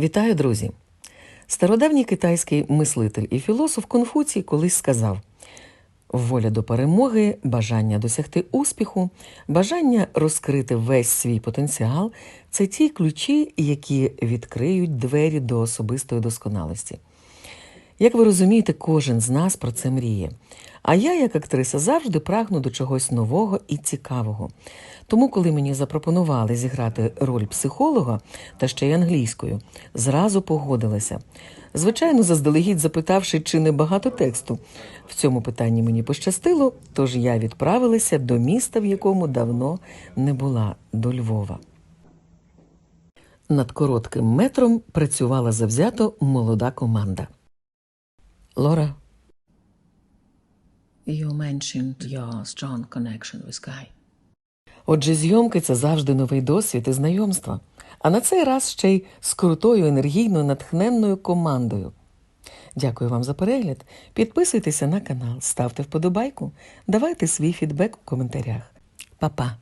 Вітаю, друзі! Стародавній китайський мислитель і філософ Конфуцій колись сказав: воля до перемоги, бажання досягти успіху, бажання розкрити весь свій потенціал це ті ключі, які відкриють двері до особистої досконалості. Як ви розумієте, кожен з нас про це мріє. А я, як актриса, завжди прагну до чогось нового і цікавого. Тому, коли мені запропонували зіграти роль психолога та ще й англійською, зразу погодилася. Звичайно, заздалегідь запитавши, чи не багато тексту. В цьому питанні мені пощастило, тож я відправилася до міста, в якому давно не була, до Львова. Над коротким метром працювала завзято молода команда. Лора, You mentioned your strong connection with Guy. Отже, зйомки це завжди новий досвід і знайомства. А на цей раз ще й з крутою, енергійною, натхненною командою. Дякую вам за перегляд. Підписуйтеся на канал, ставте вподобайку, давайте свій фідбек у коментарях. Па-па!